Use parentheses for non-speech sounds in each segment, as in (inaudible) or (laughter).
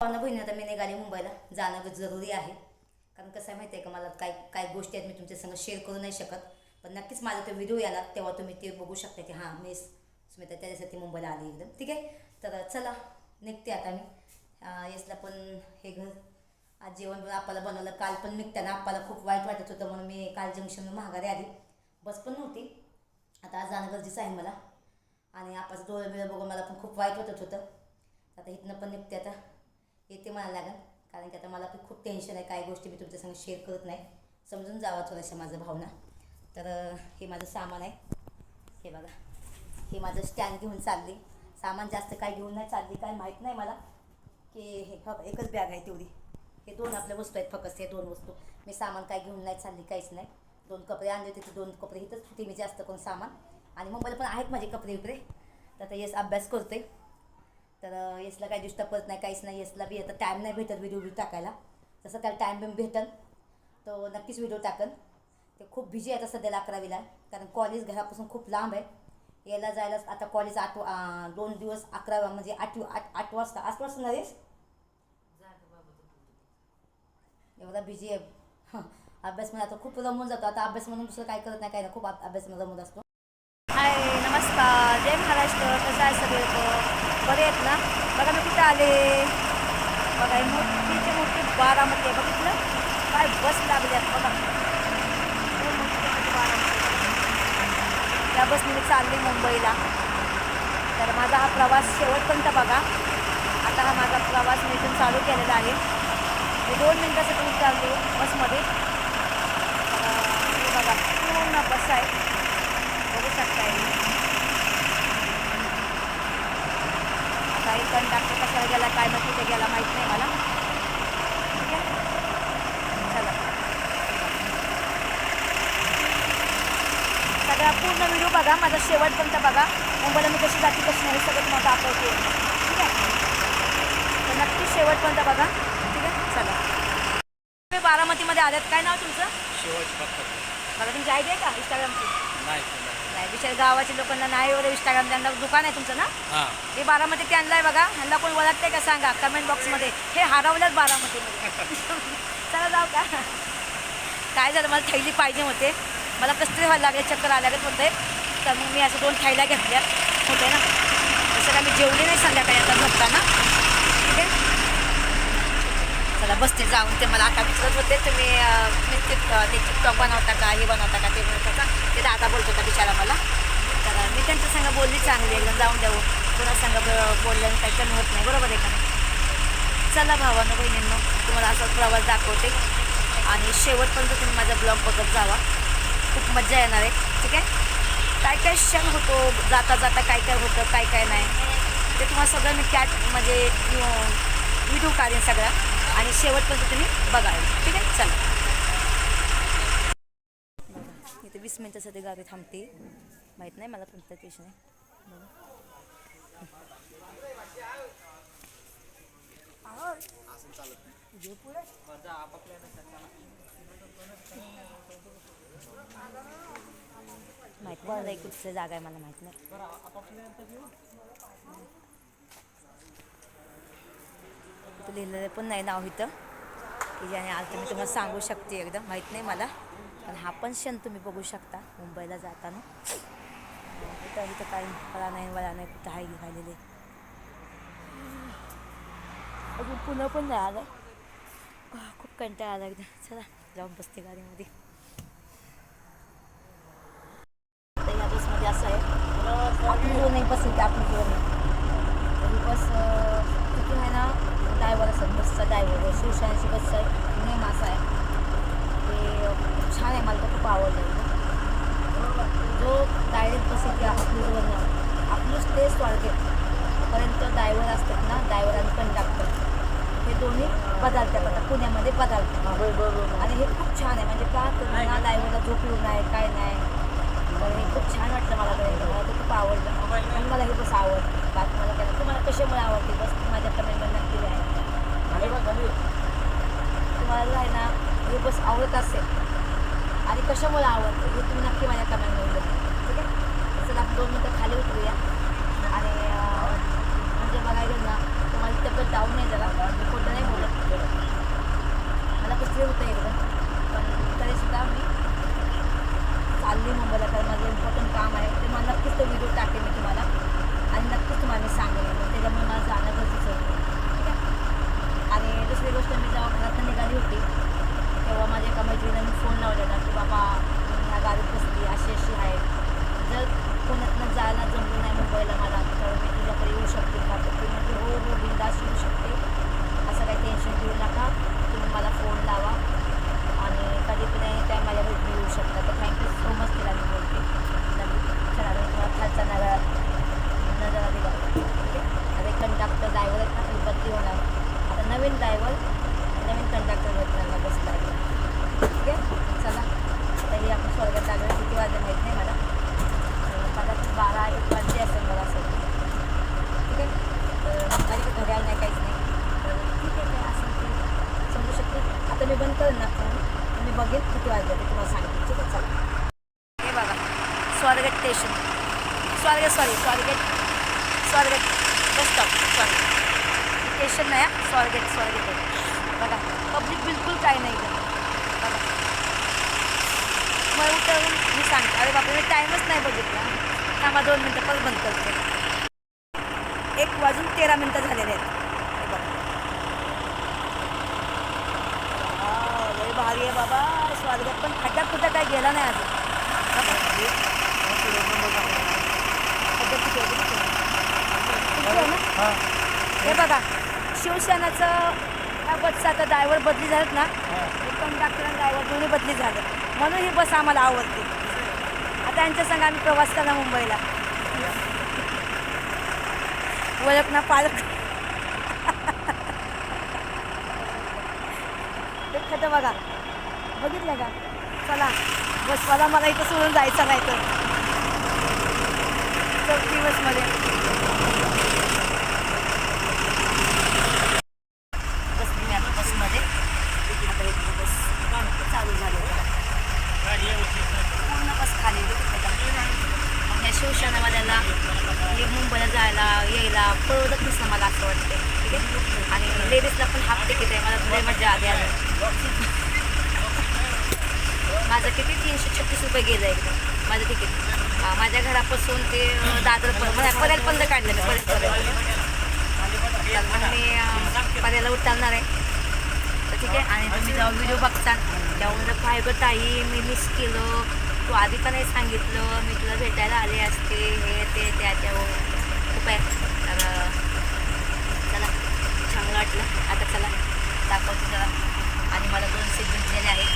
भावना बहिणी आता मी निघाली मुंबईला. जाणं जरुरी आहे. कारण कसं आहे माहिती आहे का मला? काय काय गोष्टी आहेत मी तुमच्या संग शेअर करू नाही शकत. पण नक्कीच माझा तो व्हिडिओ याला तेव्हा तुम्ही ते बघू शकता की हां मी स्मिता त्याच्यासाठी मुंबईला आली एकदम. ठीक आहे? तर चला निघते आता मी. यसला पण हे घर आज जेवण पण आपल्याला बनवलं. काल पण निघताना आपल्याला खूप वाईट वाटत होतं म्हणून मी काल जंक्शनवर महागारी आली. बस पण नव्हती. आता आज जाणं गरजेचं आहे मला. आणि आपण डोळे बिळं बघून मला पण खूप वाईट वाटत होतं. आता इथनं पण निघते आता. येते मला लागेल. कारण की आता मला पण खूप टेन्शन आहे. काही गोष्टी मी तुमच्यासंग शेअर करत नाही. समजून जावा थोड्याशा माझं भावना. तर हे माझं सामान आहे. हे बघा. हे माझं स्टँड घेऊन चालली. सामान जास्त काय घेऊन नाही चालली. काय माहीत नाही मला. की हे बघा एकच बॅग आहे तेवढी. हे दोन आपल्या वस्तू आहेत फक्त. हे दोन वस्तू. मी सामान काय घेऊन नाही चालली. काहीच नाही. दोन कपडे आणले होते ते दोन कपडे. इथंच होते मी जास्त करून सामान. आणि मुंबईला पण आहेत माझे कपडे विपडे तर आता येस अभ्यास करते. तर येसला काही डिस्टर्बच नाही काहीच नाही येसला बी आता टाईम नाही भेटत व्हिडिओ व्हिडिओ टाकायला. जसं त्याला टाईम बिम भेटल तो नक्कीच व्हिडिओ टाकन. ते खूप बिझी आहे आता सध्याला अकरावीला कारण कॉलेज घरापासून खूप लांब आहे. यायला जायला आता कॉलेज आठ दोन दिवस अकरा म्हणजे आठ आठ आठ वाजता आठ वाजता नरेश एवढा बिझी आहे. हां अभ्यास आता खूप रमून जातो. आता अभ्यास म्हणून दुसरं काय करत नाही काय ना खूप अभ्यासमध्ये रमून असतो. हाय नमस्कार. जय महाराष्ट्र. कसं आहे सगळे? बरे आहेत ना? बघा ना कुठं आले. बघा हे मोठीची मोठी बारामती आहे. बघितलं? काय बस लागल्यात बघा. त्या बसने मी चालले मुंबईला. तर माझा हा प्रवास शेवटपर्यंत बघा. आता हा माझा प्रवास मी इथून चालू केलेला आहे. मी दोन मिनटासाठी उतरले बसमध्ये. हे बघा पूर्ण बस आहे. बघू शकता हे. आता एक कंडक्टर कशाला गेला काय मग कुठे गेला माहीत नाही मला. ठीक आहे? चला. सगळा पूर्ण व्हिडिओ बघा माझा शेवटपर्यंत बघा. मुंबईला मी कशी जाते कशी नाही सगळं तुम्हाला दाखवते ठीक आहे? तर नक्की शेवटपर्यंत बघा. ठीक आहे? चला. तुम्ही बारामतीमध्ये आल्यात काय नाव तुमचं? शेवट मला तुमची आयडिया आहे का? इंस्टाग्रामची नाही नाही. बिचार गावाच्या लोकांना नाही एवढं इंस्टाग्राम त्यांना दुकान आहे तुमचं ना? हां. हे बारामतीत आणलंय बघा. ह्यांना कोण ओळखतंय का सांगा? कमेंट बॉक्समध्ये हे हरवलंच बारामतीमध्ये चला जाऊ का? काय झालं? मला थैली पाहिजे होते. मला कसं व्हायला लागले चक्कर आल्यागत होते. तर मग मी असं दोन थैल्या घेतल्या. होते ना? तसं काय मी जेवले नाही संध्याकाळी आता झोपताना. ठीक आहे? मला बसते जाऊन ते मला आता विचारत होते तुम्ही मी ते टिकटॉक बनवता का? हे बनवता का? ते बनवता का? ते दादा बोलत होता बिचारा मला. तर मी त्यांच्या संग बोलली चांगली एकदम जाऊन देऊ. पुन्हा संग ब- काही कमी होत नाही बरोबर आहे का? नाही चला भावानं बहिणींनो तुम्हाला असा प्रवास दाखवते. आणि शेवटपर्यंत तुम्ही माझा ब्लॉग बघत जावा. खूप मजा येणार आहे ठीक आहे? काय काय क्षण होतो जाता जाता काय काय होतं काय काय नाही? ते तुम्हाला सगळं मी कॅट म्हणजे व्हिडिओ काढेन सगळा आणि शेवटपर्यंत तुम्ही बघा ठीक आहे? चला. इथे वीस मिनटासाठी गावी थांबते. माहीत नाही मला कोणतं स्टेशन माहीत नाही मला एक कुठचं जागा आहे मला माहीत नाही. इथं लिहिलेलं पण नाही नाव इथं. की ज्याने आलं तर मी तुम्हाला सांगू शकते एकदम. माहीत नाही मला. पण हा पण क्षण तुम्ही बघू शकता मुंबईला जाताना. इथं इथं काही मला नाही मला नाही. कुठं आहे घालेले अजून पुन्हा पण नाही आलं. खूप कंटाळा आला एकदा चला जाऊन बसते गाडीमध्ये. या बसमध्ये असं आहे. आपली नाही बस येते आपली जो नाही ही बस किती आहे ना असेल बसचा ड्रायव्हर शिवशाळेची बस आहे. नेम असा आहे. ते छान आहे. मला तर खूप आवडलं जो डायरेक्ट बस येते आपली जोडणं आपलं स्टेज वाढते पर्यंत ड्रायव्हर असतात ना ड्रायव्हर आणि कंडक्टर हे दोन्ही बदलतात आता पुण्यामध्ये बदलतात आणि हे खूप छान आहे. म्हणजे का ना ड्रायव्हरला झोप येऊ नाही काय नाही. तर हे खूप छान वाटलं मला करायचं मला तर खूप आवडलं. आणि मला हे बस आवडते. बाकी मला काय तुम्हाला कशामुळे आवडते? बस माझ्या कमेंटमध्ये नक्की आहे तुम्हाला आहे ना हे बस आवडत असेल. आणि कशामुळे आवडतं हे तुम्ही नक्की माझ्या कमेंटमध्ये ठीक आहे? चला आपण दोन मिनटं खाली उतरूया आणि अं, म्हणजे बघायला गेलं ना तुम्हाला तब्येत डाऊन नाही जरा नवीन ड्रायव्हर नवीन कंडक्टर भेटणार बसला आहे ठीक आहे चला आता हे आपण स्वर्गात आलो किती वाजले माहीत नाही मला अं, कदाचित बारा एक वाजले असेल मला असं ठीक आहे तर माझी घड्याळ नाही काहीच नाही तर ठीक आहे काय असेल ते समजू शकते आता मी बंद करेन ना फोन मी बघेन किती वाजले ते तुम्हाला सांगते ठीक आहे चला हे बघा Swargate station Swargate sorry Swargate Swargate bus stop sorry station नाही हा, स्वारगेट स्वारगेट आहे बघा पब्लिक बिलकुल काही नाही इथं बघा मग उतरून मी सांगते अरे बापरे मी टाईमच नाही बघितला. थांबा दोन मिनटं परत बंद करते. एक वाजून तेरा मिनटं झालेले आहेत. लय भारी आहे बाबा. स्वारगेट पण खड्ड्यात कुठं काय गेला नाही अजून? हे बघा. शिवसेनाचं ह्या बसचा आता ड्रायव्हर बदली झालेत ना. कंडक्टर आणि ड्रायव्हर दोन्ही बदली झाले म्हणून ही बस आम्हाला आवडते. त्यांच्या संग आम्ही प्रवास करणार मुंबईला. ओळख ना पालक. ते खतं बघा. बघितलं का? चला बस मला इथं सोडून जायचं नाही तर. चौथी बसमध्ये बसली मी आता बसमध्ये आता एक बस चालू झाली पूर्ण बस खाली गेली बघा. मग ह्या शिवसेनेवाल्याला हे मुंबईला जायला यायला परवडत नसतं मला असं वाटते ठीक आहे? आणि लेडीजला पण हाफ तिकीट आहे मला तुला मजा आली आली माझं किती? तीनशे छत्तीस रुपये गेलं आहे माझं तिकीट. माझ्या घरापासून ते अं, दादर पर्यंत म्हणजे पर्यंत बंद काढलं मी पर्यंत पर्यंत तर मग मी पर्याला उतरणार आहे. तर ठीक आहे आणि तुम्ही जाऊन व्हिडिओ बघताल तेव्हा काय गं ताई मी मिस केलं. तू आधी का नाही सांगितलं मी तुला भेटायला आले असते हे ते त्या त्या हो. खूप आहे. तर चला. चांगलं वाटलं. आता चला. दाखवतो जरा आणि मला दोन सीट भेटलेले आहेत.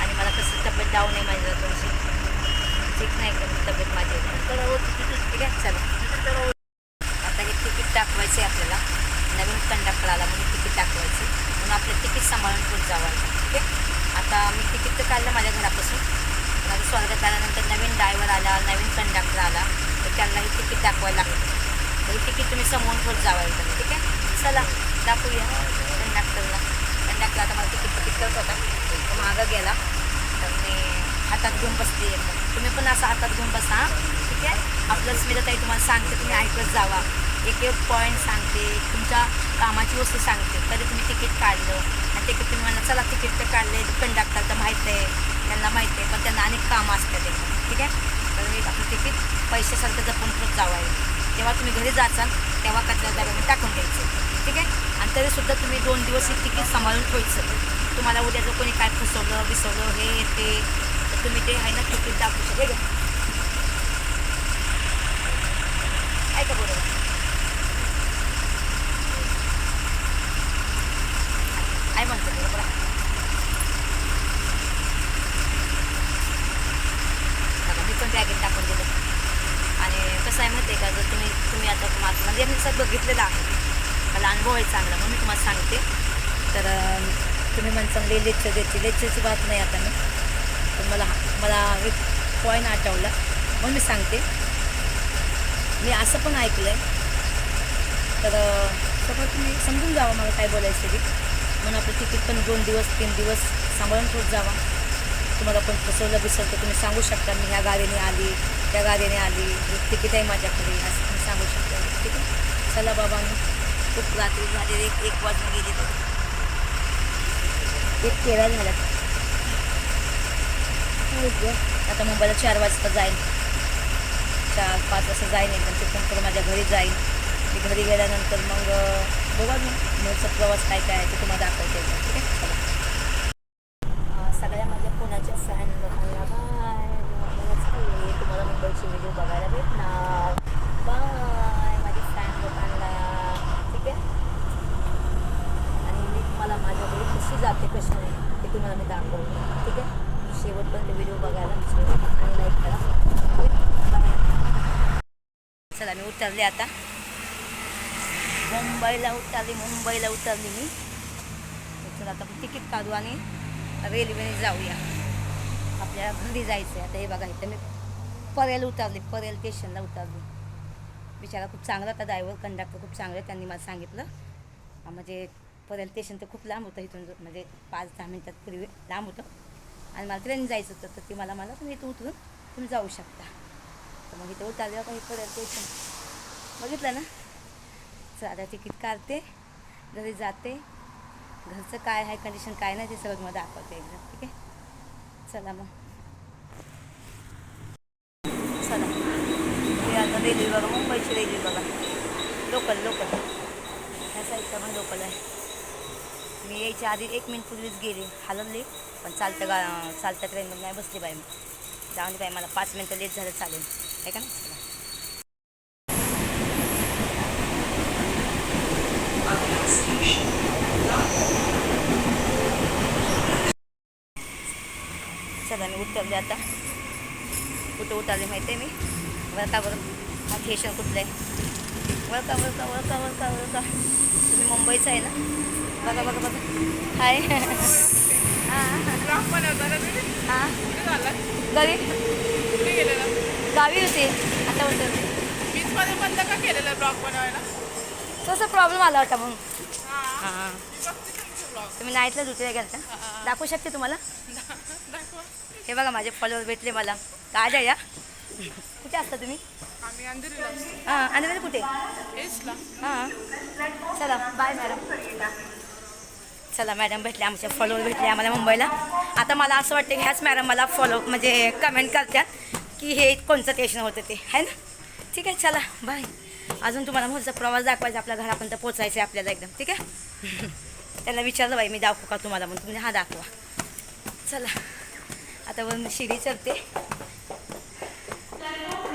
आणि मला कसं तब्येत डाऊन आहे माझी जरा सीट ठीक नाही का? तब्येत माझी. तर होती ठीक आहे? चला. आता हे तिकीट दाखवायचं आहे आपल्याला. नवीन कंडक्टर आला म्हणून तिकीट दाखवायचं. म्हणून आपलं तिकीट सांभाळून पुढे जावं. ठीक आहे? आता मी तिकीट तर काढलं माझ्या घरापासून. माझं स्वागत आल्यानंतर नवीन ड्रायव्हर आला नवीन कंडक्टर आला. तर त्यांना हे तिकीट दाखवायला लागतं तर हे तिकीट तुम्ही समोरून पुढे जावं लागतं ठीक आहे? चला दाखवूया. कंडक्टरला कंडक्टर आता मला तिकीट तिकीट करत होता. तो मागं गेला. तर मी हातात घेऊन बसली एकदम. तुम्ही पण असं हातात घेऊन बसा ठीक आहे? आपलं स्मिताताई तुम्हाला सांगते तुम्ही ऐकत जावा. एक एक पॉईंट सांगते तुमच्या कामाची वस्तू सांगते. तरी तुम्ही तिकीट काढलं. आणि तिकीट तुम्ही म्हणा चला तिकीट तर काढले कंडक्टर तर माहीत आहे. त्यांना माहीत आहे पण त्यांना अनेक कामं असतात एकदम. ठीक आहे? तर मी आपलं तिकीट पैशासारखं जपून जावं. आहे जेव्हा तुम्ही घरी जाचाल तेव्हा कचरा डब्यामध्ये टाकून द्यायचं ठीक आहे? आणि तरीसुद्धा तुम्ही दोन दिवस हे तिकीट सांभाळून ठेवायचं. तुम्हाला उद्या जर कोणी काय फसवलं बिसवलं हे ते तुम्ही ते आहे ना तिकीट दाखवू शकता ऐका बरोबर आहे म्हणतो बरोबर बघा मी पण बॅगेत टाकून दिलं आणि कसं आहे माहिती आहे का जर तुम्ही तुम्ही आता माझं म्हणजे मी सगळं बघितलेलं आहे मला अनुभव आहे चांगला मग मी तुम्हाला सांगते. तर तुम्ही म्हणसान ले लेक्चर देते लेक्चरची बात नाही आता मी. तर मला मला एक पॉईंट आठवला. मग मी सांगते. मी असं पण ऐकलं आहे तर सगळं तुम्ही समजून जावा मला काय बोलायचं ते. म्हणून आपलं तिकीट पण दोन दिवस तीन दिवस सांभाळून ठेवत जावा. तुम्हाला पण फसवलं बिसवलं तुम्ही सांगू शकता. मी ह्या गाडीने आली त्या गाडीने आली. तिकीट आहे माझ्याकडे असं तुम्ही सांगू शकता. ठीक आहे? चला बाबा खूप रात्री झाली एक एक वाजून गेली तर. एक तेरा झाला. आता मुंबईला चार वाजता जाईल चार पाच वाजता जाईन एकदम. तिथून पुढे माझ्या घरी जाईन. मी घरी गेल्यानंतर मग बघा मी मूळचा प्रवास काय काय आहे ते तुम्हाला दाखवते ठीक आहे? चला. सगळ्या माझ्या पुण्याच्या फॅन लोकांना बाय तुम्हाला मुंबईचे व्हिडिओ बघायला भेटणार बाय माझ्या फॅन लोकांना ठीक आहे आणि मी तुम्हाला माझ्या घरी कशी जाते कशी नाही ते तुम्हाला मी दाखवते ठीक आहे शेवटपर्यंत व्हिडिओ बघायला विसरू नका आणि लाईक करा बाय चला मी उतरले आता. मुंबईला उतरली मुंबईला उतरली मी. तर आता तिकीट काढू आणि रेल्वेने जाऊया. आपल्याला घरी जायचं आहे आता हे बघा इथं मी परेल उतरली परेल स्टेशनला उतरली. बिचारा खूप चांगला होता ड्रायव्हर कंडक्टर खूप चांगलं त्यांनी मला सांगितलं. म्हणजे परेल स्टेशन तर खूप लांब होतं इथून जो- म्हणजे पाच दहा मिनटात पूर्वी लांब होतं. आणि मला ट्रेन जायचं होतं तर ती मला मला तुम्ही इथून उतरून तुम्ही जाऊ शकता. तर मग इथे उतरले काही पडेल ते बघितलं ना? चला आता तिकीट काढते घरी जाते. घरचं काय आहे कंडिशन काय नाही ते सगळं मला दाखवते एकदम ठीक आहे? चला मग. चला. मी आता रेल्वे बघा मुंबईची रेल्वे बघा. Local local. ह्या साईडचा पण लोकल आहे. मी यायच्या आधी एक मिनिट पूर्वीच गेले हलवले पण चालतं गा चालत्या ट्रेनमध्ये नाही बसली बाई मग जाऊन दे बाई मला पाच मिनटं लेट झालं चालेल. आहे का ना चला चला मी उतरले आता कुठं उतरले माहिती आहे मी वळका बरं हा स्टेशन कुठलं आहे वळका वळका वळका वळका वळका तुम्ही मुंबईचं आहे ना बघा बघा बघा हाय हां हां घरी गावी होते. आता उतरले मध्ये बंद का केलेलं ब्लॉग बनवायला? तसा प्रॉब्लेम आला होता म्हणून. हा. हां ब्लॉग. तुम्ही नाईटला दुसऱ्या गेलता दाखवू शकते तुम्हाला? हे बघा माझे फॉलोअर भेटले मला. काय या? कुठे असता तुम्ही? आम्ही अंधेरीला असतो. हां आणि कुठे? एसला हां. चला बाय मॅडम चला मॅडम भेटले आमचे फॉलोअर भेटले आम्हाला मुंबईला. आता मला असं वाटतं की ह्याच मॅडम मला फॉलो म्हणजे कमेंट करतात की हे कोणचं स्टेशन होतं ते आहे ना? ठीक आहे चला बाय अजून तुम्हाला पुढचा प्रवास दाखवायचा आपल्या घरापर्यंत पोचायचं आहे आपल्याला एकदम ठीक आहे? (laughs) त्यांना विचारलं बाई मी दाखवू का तुम्हाला? म्हणून तुम्ही हा दाखवा. चला आता वरून मी शिडी चढते.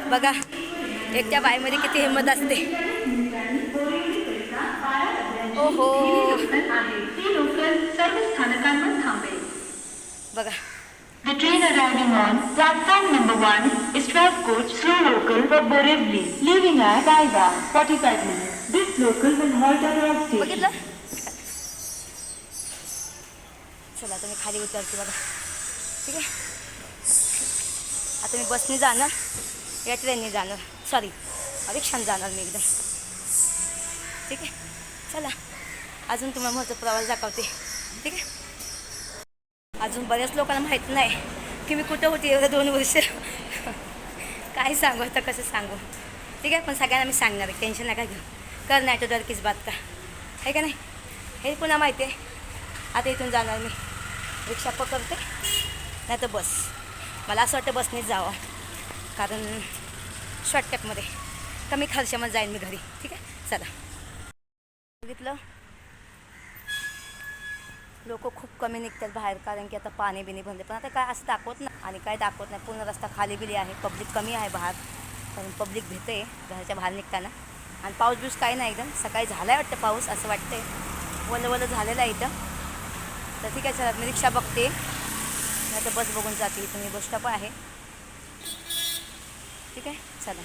बघा एकट्या बाईमध्ये किती हिंमत असते. ओहो. बघा. The train arriving on platform number one is 12 coach slow local for Borivli, leaving at 5 hours 45 minutes. This local will halt at our station. चला तुम्ही खाली उतरते बघा ठीक आहे आता मी बसने जाणार या ट्रेनने जाणार सॉरी रिक्षाने जाणार मी एकदम ठीक आहे चला अजून तुम्हाला महत्त्व प्रवास दाखवते ठीक आहे अजून बऱ्याच लोकांना माहीत नाही की मी कुठं होती एवढं दोन वर्ष. काय सांगू आता कसं सांगू? ठीक आहे पण सगळ्यांना मी सांगणार आहे टेन्शन नका घेऊ. कर नाही तो डर किस बात का? आहे का नाही? हे पुन्हा माहिती आहे. आता इथून जाणार मी. रिक्षा पकडते नाही तर बस. मला असं वाटतं बसनेच जावं. कारण शॉर्टकटमध्ये कमी खर्चामध्ये जाईन मी घरी. ठीक आहे? चला. बघितलं? लोक खूप कमी निघतात बाहेर कारण की आता पाणी बिणी भरले. पण आता काय असं दाखवत नाही आणि काय दाखवत नाही. पूर्ण रस्ता खाली बिली आहे. पब्लिक कमी आहे बाहेर. कारण पब्लिक भेटते घराच्या बाहेर निघताना. आणि पाऊस बिऊस काही नाही एकदम. सकाळी झाला आहे वाटतं पाऊस असं वाटतंय. वलं वलं झालेलं आहे इथं. तर ठीक आहे चला मी रिक्षा बघते. नाही तर बस बघून जाते. इथं मी बस स्टॉप आहे. ठीक आहे चला.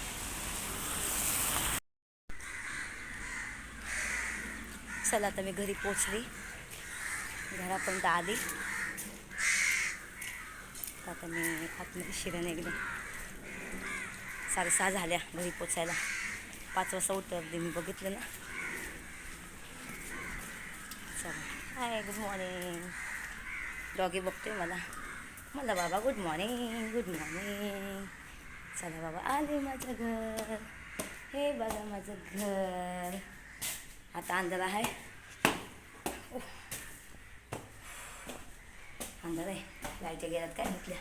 चला आता मी घरी पोचली. घरापर्यंत आली. आता मी आतमध्ये शिरण एकदम साडेसहा झाल्या घरी पोचायला. पाच वाजता उतरली मी बघितलं ना. चला. हाय गुड मॉर्निंग डॉगी बघतोय मला. मला बाबा गुड मॉर्निंग गुड मॉर्निंग चला बाबा आले माझं घर. हे बघा माझं घर. आता अंधार आहे. अंधार आहे लाईटच्या गेल्यात काय म्हटल्या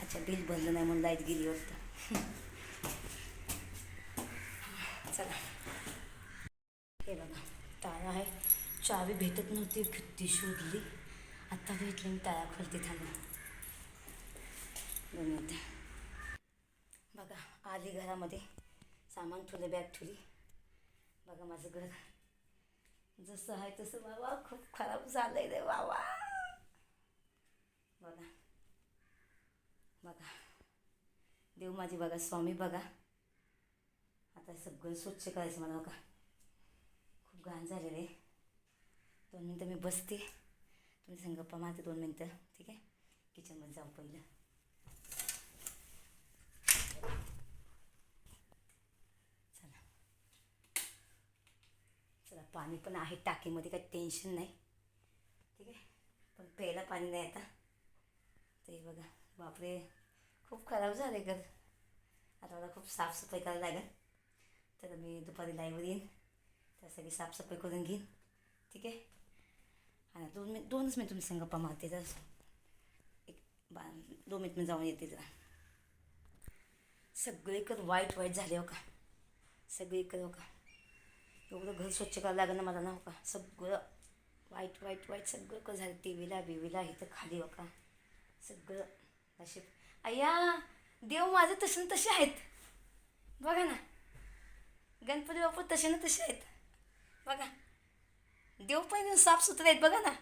अच्छा बिल भरलं नाही म्हणून लाइट गेली वाटतं. चला. हे बघा टाळा आहे. चावी भेटत नव्हती किती शोधली. आत्ता भेटली मी टाळा खोलते थांबून दोन मिनटं. बघा आली घरामध्ये. सामान ठुलं बॅग ठेवली. बघा माझं घर. जसं आहे तसं बाबा खूप खराब झालंय रे बाबा. बघा. बघा. देव माझी बघा स्वामी बघा. आता सगळं स्वच्छ करायचं मला बघा. खूप घाण झालेलं आहे. दोन मिनटं मी बसते. तुम्ही संग गप्पा मारते दोन मिनटं. ठीक आहे? किचनमध्ये जाऊ पहिलं. चला. चला पाणी पण आहे. टाकीमध्ये काही टेन्शन नाही. ठीक आहे? पण प्यायला पाणी नाही आता. ते बघा बापरे. खूप खराब झाले घर. आता मला खूप साफसफाई करायला लागेल. तर मी दुपारी लाईव्हवर येईन. तर सगळी साफसफाई करून घेईन. ठीक आहे? आणि दोन मिनिट दोनच मिनिट तुम्ही संगप्पा मारते तर एक बा दोन मिनिट मी जाऊन येते जरा. सगळीकडं वाईट वाईट झाले हो का? सगळीकडं हो का? एवढं घर स्वच्छ करायला लागेल ना मला ना हो का? सगळं वाईट वाईट वाईट सगळं कर झालं. टी व्हीला बिवीला इथं खाली हो का? सगळं नशीब. अय्या देव माझं तसे तसे आहेत. बघा ना. गणपती बाप्पा तसे ना तसे आहेत. बघा. देव पण साफसुथरे आहेत बघा ना.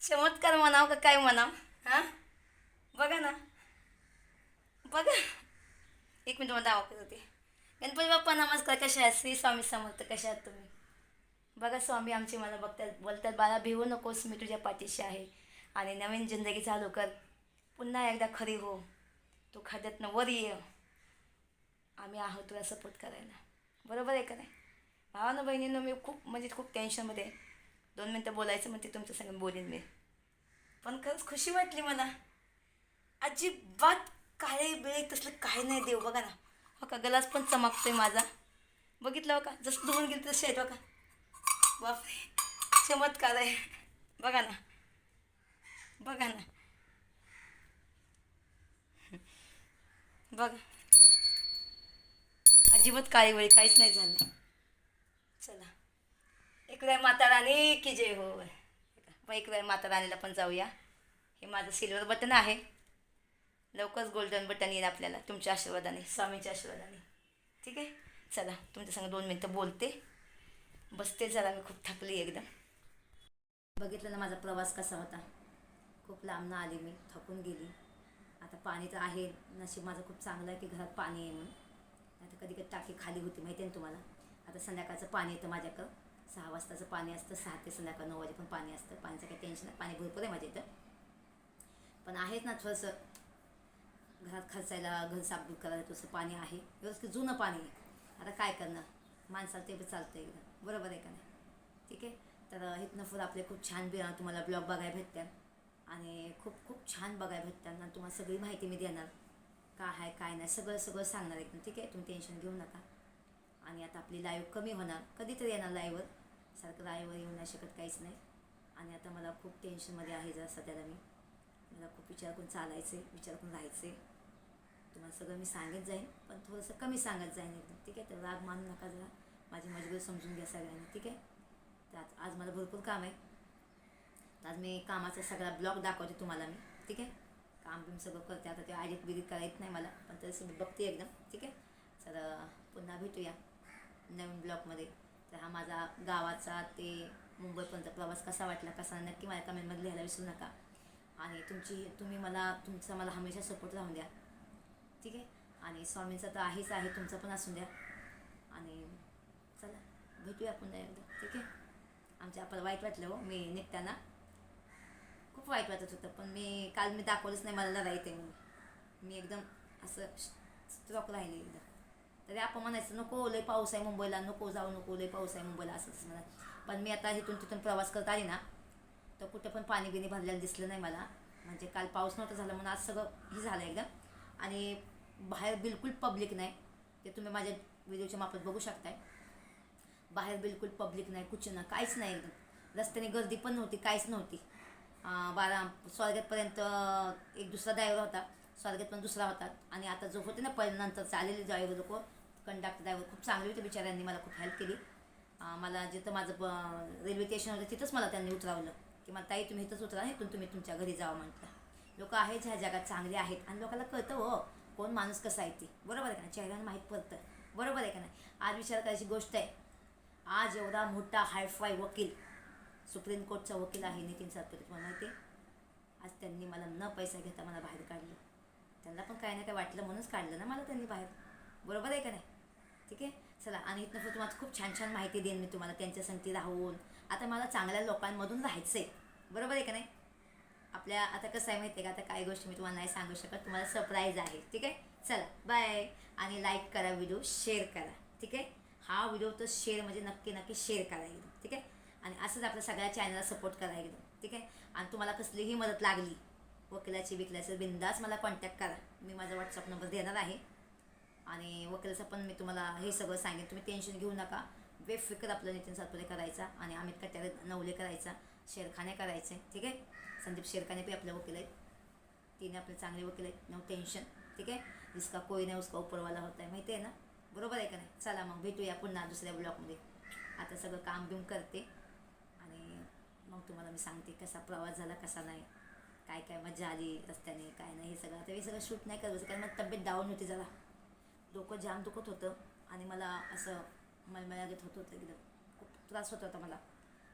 चमत्कार म्हणावं का काय म्हणावं? हां? बघा ना. बघा. एक मिनिट मला दाखवत होते. गणपती बाप्पा नमस्कार कशा आहात? श्री स्वामी समर्थ कशा आहात तुम्ही? बघा स्वामी आमचे मला बघतात बोलतात बाळा भिवू नकोस मी तुझ्या पाठीशी आहे. आणि नवीन जिंदगी चालू कर पुन्हा एकदा खरी हो. तू खाद्यातनं वर ये. आम्ही आहोत तुला सपोर्ट करायला. बरोबर आहे का नाही? भावानं बहिणीनं मी खूप म्हणजे खूप टेन्शनमध्ये दोन मिनटं बोलायचं म्हणते तुमच्या संग बोलीन मी. पण खरंच खुशी वाटली मला. अजिबात काळे बिळे तसलं काही नाही देव बघा ना. हो का? गलास पण चमकतोय माझा. बघितलं हो का? जसं धुवून गेलं तसे आहेत बघा. बापरे! चमत्कार आहे. बघा ना. बघा ना. बघा. अजिबात काळी वळी काहीच नाही झालं. चला. इकडे माता राणी की जय हो. मग इकडे माता राणीला पण जाऊया. हे माझं सिल्वर बटन आहे. लवकरच गोल्डन बटन येईल आपल्याला. तुमच्या आशीर्वादाने स्वामीच्या आशीर्वादाने. ठीक आहे? चला. तुमच्यासंग दोन मिनटं बोलते. बसते जरा. मी खूप थकली एकदम. बघितलं ना माझा प्रवास कसा होता? खूप लांबनं आली मी थकून गेली. आता पाणी तर आहे नशीब माझं खूप चांगलं आहे की घरात पाणी आहे म्हणून. आता कधी कधी टाकी खाली होती माहिती आहे ना तुम्हाला? आता संध्याकाळचं पाणी येतं माझ्याकडं. सहा वाजताचं पाणी असतं सहा ते संध्याकाळ नऊ वाजे पण पाणी असतं. पाण्याचं काही टेन्शन नाही पाणी भरपूर आहे माझ्या इथं. पण आहेच ना थोडंसं घरात खर्चायला घर साफसूफ करायला थोडंसं पाणी आहे. व्यवस्थित जुनं पाणी आहे. आता काय करणार? माणसाला ते पण चालतं एकदा. बरोबर आहे का नाही? ठीक आहे? तर इथनं पुढं आपले खूप छान बी तुम्हाला ब्लॉग बघायला भेटतात. आणि खूप खूप छान बघायला भेटताना तुम्हाला सगळी माहिती मी देणार. काय आहे काय नाही सगळं सगळं सांगणार एकदम ठीक आहे? तुम्ही टेन्शन घेऊ नका. आणि आता आपली लाईव्ह कमी होणार. कधीतरी येणार लाईव्हवर सारखं लाईव्हवर येऊ नाही शकत काहीच नाही. आणि आता मला खूप टेन्शनमध्ये आहे जरा सध्याला मी. मला खूप विचार करून चालायचे विचार करून राहायचे तुम्हाला सगळं मी सांगत जाईन. पण थोडंसं कमी सांगत जाईन एकदम. ठीक आहे? तर राग मानू नका जरा. माझी मजबूर समजून घ्या सगळ्यांनी. ठीक आहे? तर आज मला भरपूर काम आहे. आज मी कामाचा सगळा ब्लॉग दाखवते तुम्हाला मी. ठीक आहे? काम बिम सगळं करते. आता ते आयडिट बिडिट येत नाही मला पण तरी मी बघते एकदम. ठीक आहे? तर पुन्हा भेटूया नवीन ब्लॉगमध्ये. तर हा माझा गावाचा ते मुंबईपर्यंत प्रवास कसा वाटला कसा नक्की माझ्या कमेंटमध्ये लिहायला विसरू नका. आणि तुमची तुम्ही मला तुमचा मला हमेशा सपोर्ट राहून द्या. ठीक आहे? आणि स्वामींचा तर आहेच आहे तुमचा पण असून द्या. आणि चला भेटूया पुन्हा एकदा. ठीक आहे? आमच्या आपण वाईट वाटलं हो मी निघताना. खूप वाईट वाटत होतं पण मी काल मी दाखवलंच नाही मला लढाई येते म्हणून. मी एकदम असं स्ट्रॉक राहिले एकदम. तरी आपण म्हणायचं नको लय पाऊस आहे मुंबईला नको जाऊ नको लय पाऊस आहे मुंबईला असं म्हणा पण मी आता इथून तिथून प्रवास करत आली ना तर कुठं पण पाणी बिणी भरलेलं दिसलं नाही मला. म्हणजे काल पाऊस नव्हता झाला म्हणून आज सगळं हे झालं एकदम. आणि बाहेर बिलकुल पब्लिक नाही. ते तुम्ही माझ्या व्हिडिओच्या माफत बघू शकताय. बाहेर बिलकुल पब्लिक नाही कुछ ना काहीच नाही एकदम. रस्त्याने गर्दी पण नव्हती काहीच नव्हती. बारा स्वारगेटपर्यंत एक दुसरा ड्रायव्हर होता. स्वारगेट पण दुसरा होता. आणि आता जो होते ना पहिल्यानंतर नंतर आलेले ड्रायव्हर लोक कंडक्टर ड्रायव्हर खूप चांगले होते बिचाऱ्यांनी मला खूप हेल्प केली. मला जिथं माझं रेल्वे स्टेशन होतं तिथंच मला त्यांनी उतरवलं. की मला ताई तुम्ही इथंच उतरा इथून तुम्ही तुमच्या घरी जावं म्हटलं. लोक आहेत ह्या जगात चांगले आहेत. आणि लोकांना कळतं हो कोण माणूस कसा आहे ती. बरोबर आहे का नाही? चेहऱ्यानं माहीत पडतं. बरोबर आहे का नाही? आज विचार करायची गोष्ट आहे. आज एवढा मोठा हायफाय वकील सुप्रीम कोर्टचा वकील आहे नितीन सातपुते तुम्हाला माहिती आज त्यांनी मला न पैसा घेता मला बाहेर काढलं. त्यांना पण काही ना काय वाटलं म्हणूनच काढलं ना मला त्यांनी बाहेर. बरोबर आहे का नाही? ठीक आहे? चला आणि इथनं पुढे तुम्हाला खूप छान छान माहिती देईन मी तुम्हाला त्यांच्या संगती राहून. आता मला चांगल्या लोकांमधून राहायचं आहे बरोबर आहे का नाही? आपल्या आता कसं आहे माहिती आहे का? आता काय गोष्टी मी तुम्हाला नाही सांगू शकत. तुम्हाला सरप्राईज आहे. ठीक आहे? चला बाय आणि लाईक करा व्हिडिओ शेअर करा. ठीक आहे? हा व्हिडिओ तर शेअर म्हणजे नक्की नक्की शेअर करा एकदम. ठीक आहे? आणि असंच आपल्या सगळ्या चॅनलला सपोर्ट करा एकदम ठीक आहे? आणि तुम्हाला कसलीही मदत लागली वकिलाची बिकलाची बिंदास मला कॉन्टॅक्ट करा. मी माझा व्हॉट्सअप नंबर देणार आहे. आणि वकिलाचं पण मी तुम्हाला हे सगळं सांगेन. तुम्ही टेन्शन घेऊ नका. बेफिकर आपलं नितीन सातपुरे करायचा आणि अमित कट्यारे नवले करायचा शेरखाने करायचे. ठीक आहे? संदीप शेरखाने पण आपले वकील आहेत. तिने आपले चांगले वकील आहेत. नो टेन्शन ठीक आहे? जिसका कोई नाही उसका उपरवाला होता आहे. माहिती आहे ना? बरोबर आहे का नाही? चला मग भेटूया पुन्हा दुसऱ्या ब्लॉगमध्ये आता सगळं काम बिम करते. मग तुम्हाला मी सांगते कसा प्रवास झाला कसा नाही काय काय मजा आली रस्त्याने काय नाही हे सगळं. आता हे सगळं शूट नाही करत कारण मग तब्येत डाऊन होती जरा. डोकं जाम दुखत होतं आणि मला असं मळमळ्यागत होत होतं एकदम. खूप त्रास होत होता मला.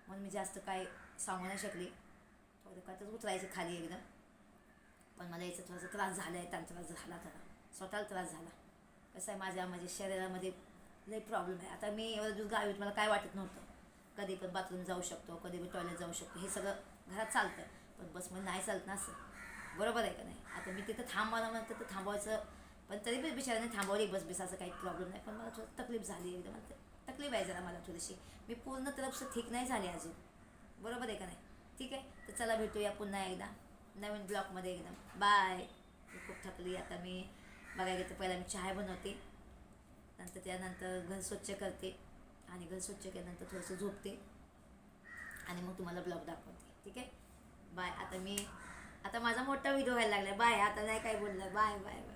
म्हणून मी जास्त काय सांगू नाही शकले. थोडं का उतरायचं खाली एकदम पण मला याचा थोडासा त्रास झाला आहे त्यांचा त्रास झाला थोडा स्वतःला त्रास झाला. कसं आहे माझ्या माझ्या शरीरामध्ये लई प्रॉब्लेम आहे. आता मी एवढं दिवस गावी मला काय वाटत नव्हतं. कधी पण बाथरूम जाऊ शकतो कधी पण टॉयलेट जाऊ शकतो हे सगळं घरात चालतं. पण बसमध्ये नाही चालत ना असं. बरोबर आहे का नाही? आता मी तिथं थांबवायला म्हणतं तर थांबवायचं पण तरी पण बिचाराने थांबवली बस बिस असं काही प्रॉब्लेम नाही. पण मला थोडं तकलीफ झाली एकदम तकलीफ आहे जरा मला थोडीशी. मी पूर्ण तरफ ठीक नाही झाली अजून. बरोबर आहे का नाही? ठीक आहे? तर चला भेटूया पुन्हा एकदा. नवीन ब्लॉकमध्ये एकदम. बाय मी खूप थकली आता मी बघायला गेलं तर पहिला मी चहा बनवते. नंतर त्यानंतर घर स्वच्छ करते. आणि घर स्वच्छ केल्यानंतर थोडंसं झोपते. आणि मग तुम्हाला ब्लॉग दाखवते. ठीक आहे? बाय आता मी आता माझा मोठा व्हिडिओ व्हायला लागला बाय आता नाही काय बोलणार. Bye bye bye